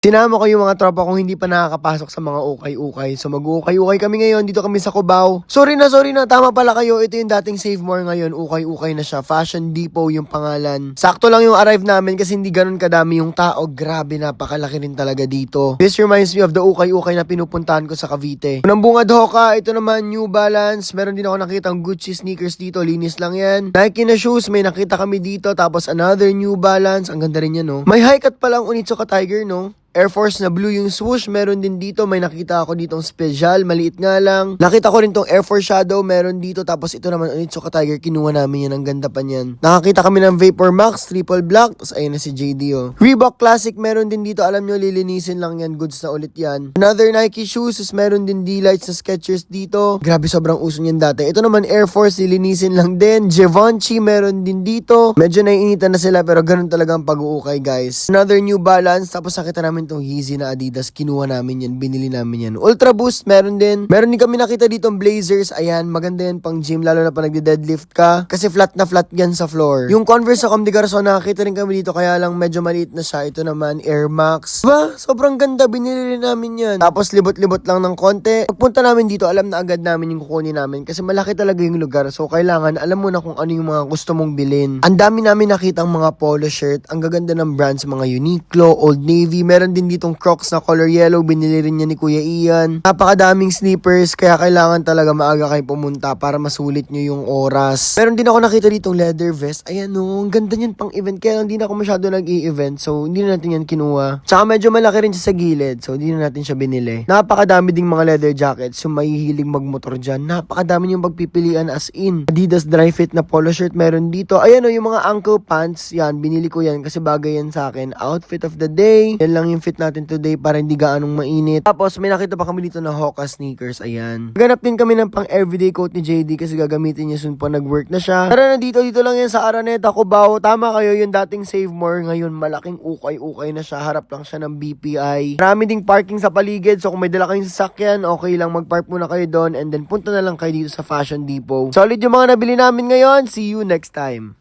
Sinama ko yung mga tropa kong hindi pa nakakapasok sa mga ukay-ukay. So mag-ukay-ukay kami ngayon. Dito kami sa Cubao. Sorry na, sorry na. Tama pala kayo. Ito yung dating Save More ngayon. Ukay-ukay na siya. Fashion Depot yung pangalan. Sakto lang yung arrive namin kasi hindi ganun kadami yung tao. Grabe, napakalaki rin talaga dito. This reminds me of the ukay-ukay na pinupuntahan ko sa Cavite. Unang bungad hoka. Ito naman New Balance. Meron din ako nakitang Gucci sneakers dito. Linis lang yan. Nike na shoes. May nakita kami dito. Tapos another New Balance. Ang ganda rin yan, no? May high cut palang Onitsuka Tiger, no? Air Force na blue yung swoosh, meron din dito. May nakita ako ditong special, maliit nga lang. Nakita ko rin tong Air Force Shadow, meron dito. Tapos ito naman, Onitsuka Tiger, kinuha namin yan. Ang ganda pa niyan. Nakakita kami ng Vapor Max, Triple Black. Tapos ayun na si JD, oh. Reebok Classic, meron din dito. Alam nyo, lilinisin lang yan. Goods na ulit yan. Another Nike shoes, tapos meron din D-Lights sa Skechers dito. Grabe, sobrang uso niyan dati. Ito naman Air Force, lilinisin lang din. Givenchy, meron din dito. Medyo naiinitan na sila, pero ganun talaga ang pag-uukay, guys. Another New Balance, tapos nakita namin tong Yeezy na Adidas. Kinuha namin yan, binili namin yan. Ultra Boost, meron din. Meron din kami nakita ditong Blazers. Ayan, maganda yan pang gym, lalo na pa nagde-deadlift ka. Kasi flat na flat yan sa floor. Yung Converse sa Comdi Garçon, nakakita rin kami dito, kaya lang medyo maliit na siya. Ito naman, Air Max. Ba, sobrang ganda, binili rin namin yan. Tapos libot-libot lang ng konti. Pagpunta namin dito, alam na agad namin yung kukunin namin. Kasi malaki talaga yung lugar. So, kailangan, alam mo na kung ano yung mga gusto mong bilhin. Ang dami namin nakitang mga polo shirt. Ang gaganda ng brands, mga Uniqlo, Old Navy. Meron din ditong Crocs na color yellow. Binili rin niya ni Kuya Ian. Napakadaming sneakers. Kaya kailangan talaga maaga kayo pumunta para masulit nyo yung oras. Meron din ako nakita ditong leather vest. Ayan o, ang ganda niyan pang event. Kaya hindi na ako masyado nag-i-event. So, hindi na natin yan kinuha. Tsaka medyo malaki rin siya sa gilid. So, hindi na natin siya binili. Napakadami ding mga leather jackets. Yung mahihilig magmotor dyan. Napakadami yung pagpipilian as in. Adidas dry fit na polo shirt meron dito. Ayan o, yung mga ankle pants. Yan, binili ko yan kasi bagay yan sa akin. Outfit of the day. Yan lang yung fit natin today para hindi gaanong mainit. Tapos, may nakita pa kami dito na Hoka sneakers. Ayan. Ganap din kami ng pang everyday coat ni JD kasi gagamitin niya soon po nag-work na siya. Tara na dito, dito lang yan sa Araneta, Cubao. Tama kayo, yung dating Save More. Ngayon, malaking ukay-ukay na siya. Harap lang siya ng BPI. Marami ding parking sa paligid. So, kung may dala kayong sasakyan, okay lang mag-park muna kayo doon. And then, punta na lang kayo dito sa Fashion Depot. Solid yung mga nabili namin ngayon. See you next time.